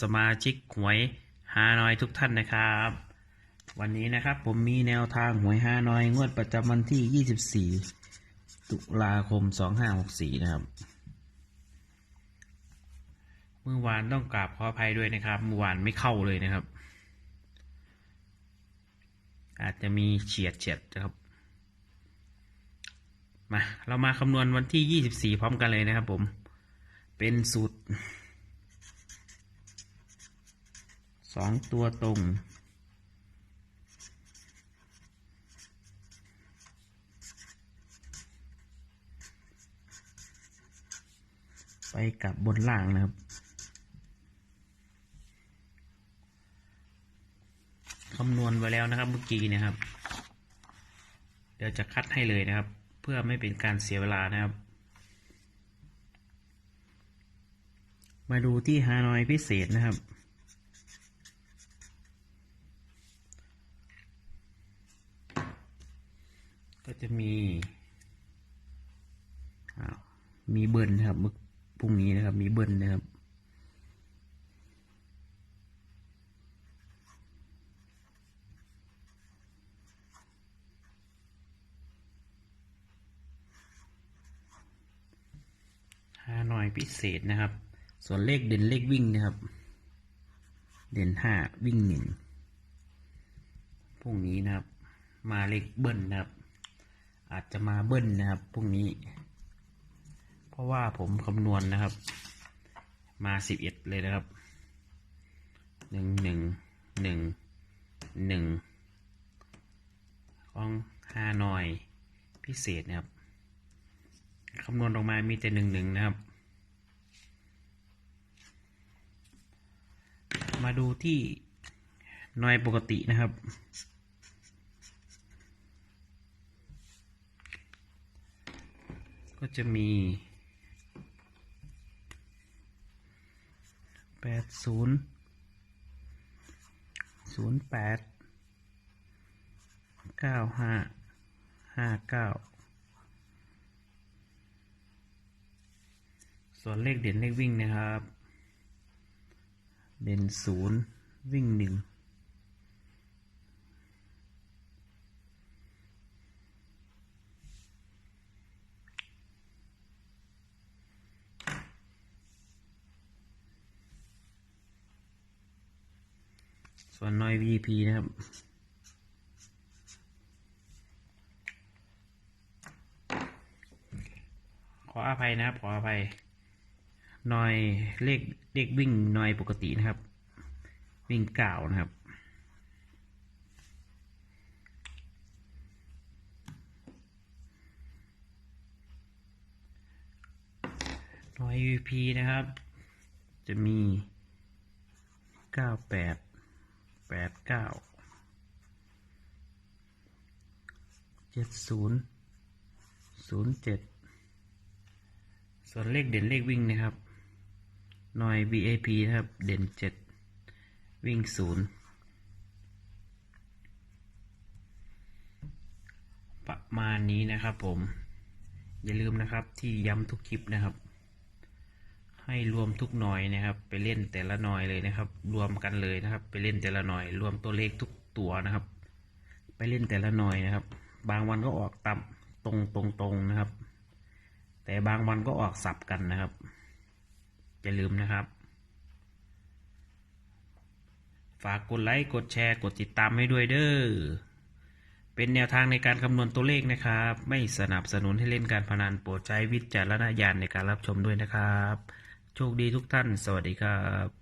สมาชิกหวยฮานอยทุกท่านนะครับ วันนี้นะครับผมมีแนวทางหวยฮานอยงวดประจำวันที่ 24 ตุลาคม 2564 นะครับ เมื่อวานต้องกราบขออภัยด้วยนะครับ เมื่อวานไม่เข้าเลยนะครับ อาจจะมีเฉียดเฉียดนะครับ มา เรามาคำนวณวันที่ 24 พร้อมกันเลยนะครับผม เป็นสูตร สองตัวตรง ไปกับบนล่างนะครับ คำนวณไว้แล้วนะครับเมื่อกี้นะครับ เดี๋ยวจะคัดให้เลยนะครับ เพื่อไม่เป็นการเสียเวลานะครับมาดูที่ฮานอยพิเศษนะครับ ก็จะมี มีเบิร์นนะครับมึกพรุ่งนี้นะครับ มีเบิร์นนะครับ ฮานอยพิเศษนะครับ ส่วนเลขเด่นเลขวิ่งนะครับ เด่นห้าวิ่งหนึ่งพรุ่งนี้นะครับ มาเลขเบิ้ลนะครับ อาจจะมาเบิ้ลนะครับพรุ่งนี้ เพราะว่าผมคำนวณนะครับ มาสิบเอ็ดเลยนะครับหนึ่งหนึ่งหนึ่งหนึ่งของฮานอยพิเศษนะครับคำนวณออกมามีแต่หนึ่งหนึ่งนะครับ มาดูที่หน่วยปกตินะครับ ก็จะมี แปดศูนย์ศูนย์แปดเก้าห้าห้าเก้าส่วนเลขเด่นเลขวิ่งนะครับ เด่นศูนย์วิ่งหนึ่ง ส่วนน้อย VP นะครับ ขออภัยนะครับ ขออภัยน่อยเลขเลขวิ่งน่อยปกตินะครับ วิ่งเก่านะครับน่อย UP นะครับ จะมีเก้าแปด แปดเก้าเจ็ดศูนย์ศูนย์เจ็ดส่วนเลขเด่นเลขวิ่งนะครับ หน่อย BAP นะครับ เด่นเจ็ดวิ่งศูนย์ประมาณนี้นะครับผม อย่าลืมนะครับที่ย้ำทุกคลิปนะครับ ให้รวมทุกหน่อยนะครับ ไปเล่นแต่ละหน่อยเลยนะครับ รวมกันเลยนะครับ ไปเล่นแต่ละหน่อย รวมตัวเลขทุกตัวนะครับ ไปเล่นแต่ละหน่อยนะครับ บางวันก็ออกต่ำตรงตรงตรงนะครับ แต่บางวันก็ออกสับกันนะครับอย่าลืมนะครับ ฝากกดไลค์กดแชร์กดติดตามให้ด้วยเด้อเป็นแนวทางในการคำนวณตัวเลขนะครับ ไม่สนับสนุนให้เล่นการพนันโปรดใช้วิจารณญาณในการรับชมด้วยนะครับ โชคดีทุกท่าน สวัสดีครับ